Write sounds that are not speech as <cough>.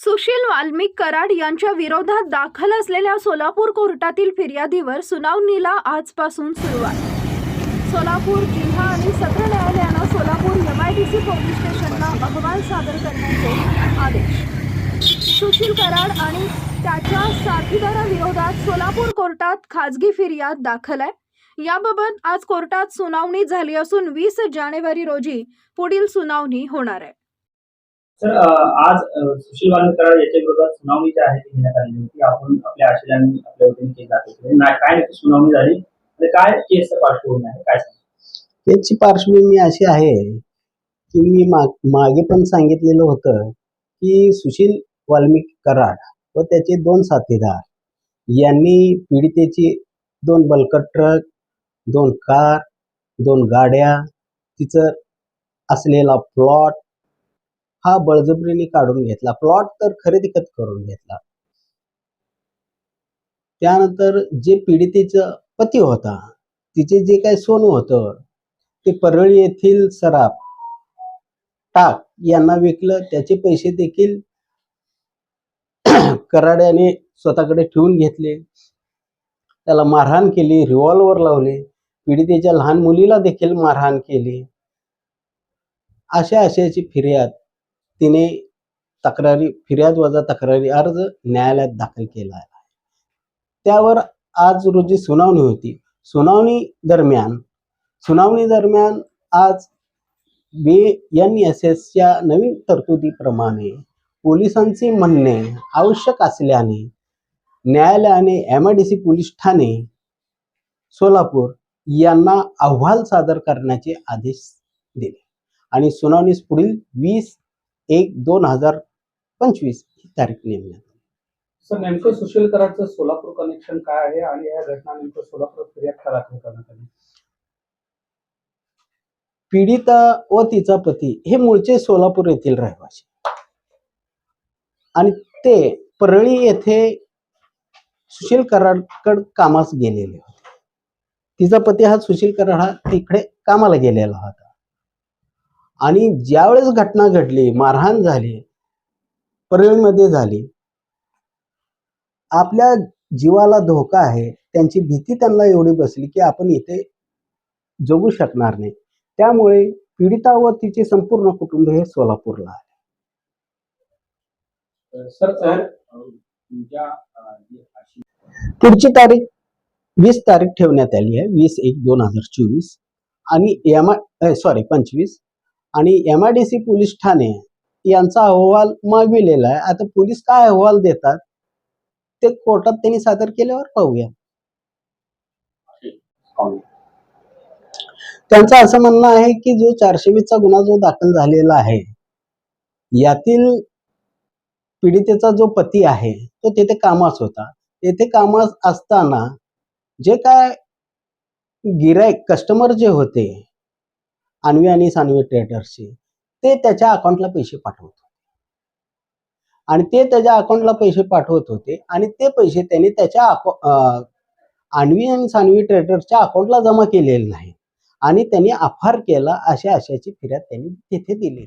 सुशील वाल्मिक कराड यांच्या विरोधात दाखल असलेल्या सोलापूर कोर्टातील फिर्यादीवर सुनावणीला आजपासून सुरुवात. सोलापूर जिल्हा आणि सत्र न्यायालयानं सोलापूर एमआयडीसी पोलीस स्टेशनला अहवाल सादर करण्याचे आदेश. सुशील कराड आणि त्याच्या साथीदाराविरोधात सोलापूर कोर्टात खाजगी फिर्याद दाखल आहे. याबाबत आज कोर्टात सुनावणी झाली असून वीस जानेवारी रोजी पुढील सुनावणी होणार आहे. सर आज सुशील वाल्मिक याच्या विरोधात सुनावणी जी आहे ती घेण्यात आलेली होती. आपण आपल्या आशयाने आपल्या वतीने केस दाखल काय नक्की सुनावणी झाली? आणि काय केसचं पार्श्वभूमी आहे? काय सांगा? त्याची पार्श्वभूमी अशी आहे की मी माग मागे पण सांगितलेलं होतं की सुशील वाल्मिक कराड व त्याचे दोन साथीदार यांनी पीडितेची दोन बलकट ट्रक दोन कार दोन गाड्या तिचं असलेला प्लॉट हा बळजबरीने काढून घेतला. प्लॉट तर खरेदी खत करून घेतला. त्यानंतर जे पीडितेचं पती होता तिचे जे काही सोनं होतं ते परळी येथील सराफ टाक यांना विकलं. त्याचे पैसे देखील <coughs> कराड्याने स्वतःकडे ठेवून घेतले. त्याला मारहाण केली रिव्हॉल्वर लावले. पीडितेच्या लहान मुलीला देखील मारहाण केली. अशा आशयाची फिर्याद तिने तक्रारी फिर्याद वजा तक्रारी अर्ज न्यायालयात दाखल केला आहे. त्यावर आज रोजी सुनावणी होती. सुनावणी दरम्यान सुनावणी दरम्यान आज बी एन एस एसच्या नवीन तरतुदीप्रमाणे पोलिसांचे म्हणणे आवश्यक असल्याने न्यायालयाने M I D C police Thane Solapur यांना अहवाल सादर करण्याचे आदेश दिले. आणि सुनावणीस पुढील वीस एक दोन हजार पंचवीस ही तारीख नेमण्यात आली. सर नेमकं सुशील कराडचं सोलापूर कनेक्शन काय आहे आणि या घटना नेमकं सोलापूर फिर्याद का दाखल करण्यात आली? पीडिता व तिचा पती हे मूळचे सोलापूर येथील रहिवासी. आणि ते परळी येथे सुशील कराडकड कामास गेलेले होते. तिचा पती हा सुशील कराड हा तिकडे कामाला गेलेला होता. आणि ज्यावेळेस घटना घडली मारहाण झाली परळीमध्ये झाली आपल्या जीवाला धोका आहे त्यांची भीती त्यांना एवढी बसली की आपण इथे जगू शकणार नाही. त्यामुळे पीडिता व तिचे संपूर्ण कुटुंब हे सोलापूरला सर सर अशी पुढची तारीख वीस तारीख ठेवण्यात आली आहे वीस एक दोन हजार चोवीस. आणि एम आय सॉरी पंचवीस. आणि M I D C police Thane यांचा अहवाल मागविलेला आहे. आता पोलीस काय अहवाल देतात? ते कोर्टात त्यांनी सादर केल्यावर पाहूया. त्यांचं असं म्हणणं आहे की जो चारशे वीसचा गुन्हा जो दाखल झालेला आहे यातील पीडितेचा जो पती आहे तो तेथे कामास होता. तेथे कामास असताना जे काय गिरायक कस्टमर जे होते आणवी आणि सानवी ट्रेडर्सचे ते त्याच्या अकाउंटला पैसे पाठवत होते. आणि ते त्याच्या अकाउंटला पैसे पाठवत होते आणि ते पैसे त्यांनी त्याच्या अकाउ आणवी आणि सानवी ट्रेडर्सच्या अकाउंटला जमा केलेले नाही आणि त्यांनी अफार केला अशा आशाची फिर्याद त्यांनी तिथे दिलेली